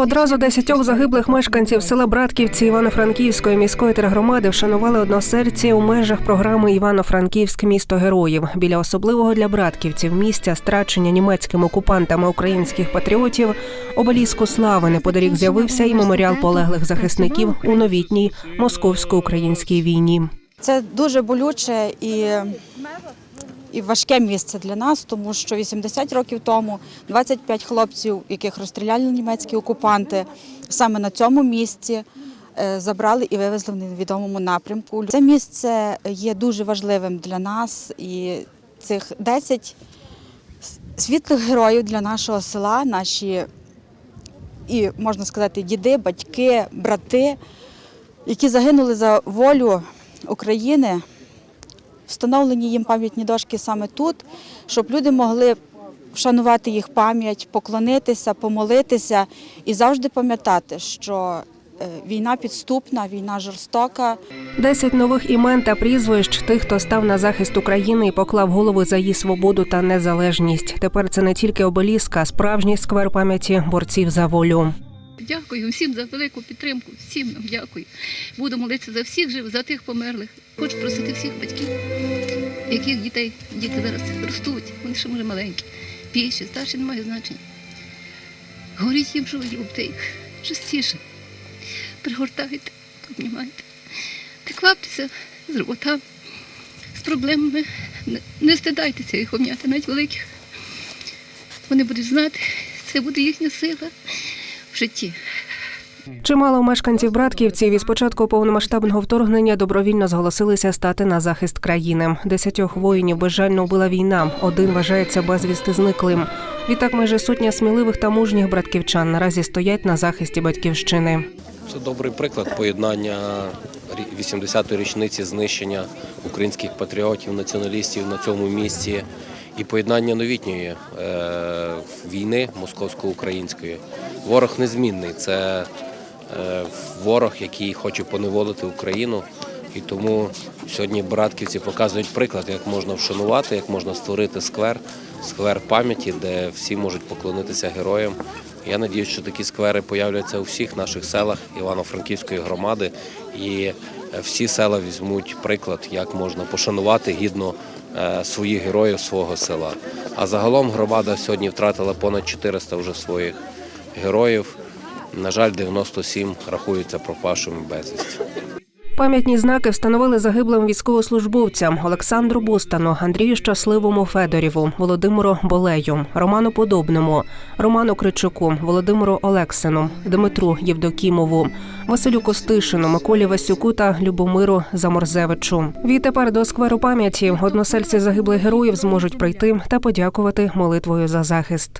Одразу десятьох загиблих мешканців села Братківці Івано-Франківської міської тергромади вшанували односельці у межах програми Івано-Франківськ місто героїв біля особливого для братківців місця страчення німецькими окупантами українських патріотів. Обеліску слави неподалік з'явився і меморіал полеглих захисників у новітній московсько-українській війні. Це дуже болюче і, і важке місце для нас, тому що 80 років тому 25 хлопців, яких розстріляли німецькі окупанти, саме на цьому місці е, забрали і вивезли в невідомому напрямку. Це місце є дуже важливим для нас, і цих 10 світлих героїв для нашого села, наші і можна сказати, діди, батьки, брати, які загинули за волю України, встановлені їм пам'ятні дошки саме тут, щоб люди могли вшанувати їх пам'ять, поклонитися, помолитися і завжди пам'ятати, що е, війна підступна, війна жорстока. Десять нових імен та прізвищ тих, хто став на захист України і поклав голови за її свободу та незалежність. Тепер це не тільки обеліска, а справжній сквер пам'яті борців за волю. Дякую всім за велику підтримку. Всім нам дякую. Буду молитися за всіх живих, за тих померлих. Хочу просити всіх батьків, яких дітей діти зараз ростуть. Вони ще може маленькі. Більші, старші немає значення. Говоріть їм, що ви любите їх частіше. Пригортайте, обнімайте. Не кваптеся з роботами, з проблемами. Не, не стидайтеся їх обняти, навіть великих. Вони будуть знати, це буде їхня сила в житті. Чимало мешканців братківців із початку повномасштабного вторгнення добровільно зголосилися стати на захист країни. Десятьох воїнів безжально вбила війна. Один вважається безвісти зниклим. Відтак майже сотня сміливих та мужніх братківчан наразі стоять на захисті батьківщини. Це добрий приклад поєднання рі- 80-ї річниці знищення українських патріотів, націоналістів на цьому місці і поєднання новітньої е, війни московсько-української. Ворог незмінний. Це е, ворог, який хоче поневолити Україну. І тому сьогодні братківці показують приклад, як можна вшанувати, як можна створити сквер, сквер пам'яті, де всі можуть поклонитися героям. Я надіюсь, що такі сквери появляться у всіх наших селах Івано-Франківської громади, і е, всі села візьмуть приклад, як можна пошанувати гідно е, своїх героїв свого села. А загалом громада сьогодні втратила понад 400 вже своїх героїв. На жаль, 97 рахуються пропавшими безвісті. Пам'ятні знаки встановили загиблим військовослужбовцям Олександру Бустану, Андрію Щасливому Федоріву, Володимиру Болею, Роману Подобному, Роману Кричуку, Володимиру Олексину, Дмитру Євдокімову, Василю Костишину, Миколі Васюку та Любомиру Заморзевичу. Відтепер до скверу пам'яті односельці загиблих героїв зможуть прийти та подякувати молитвою за захист.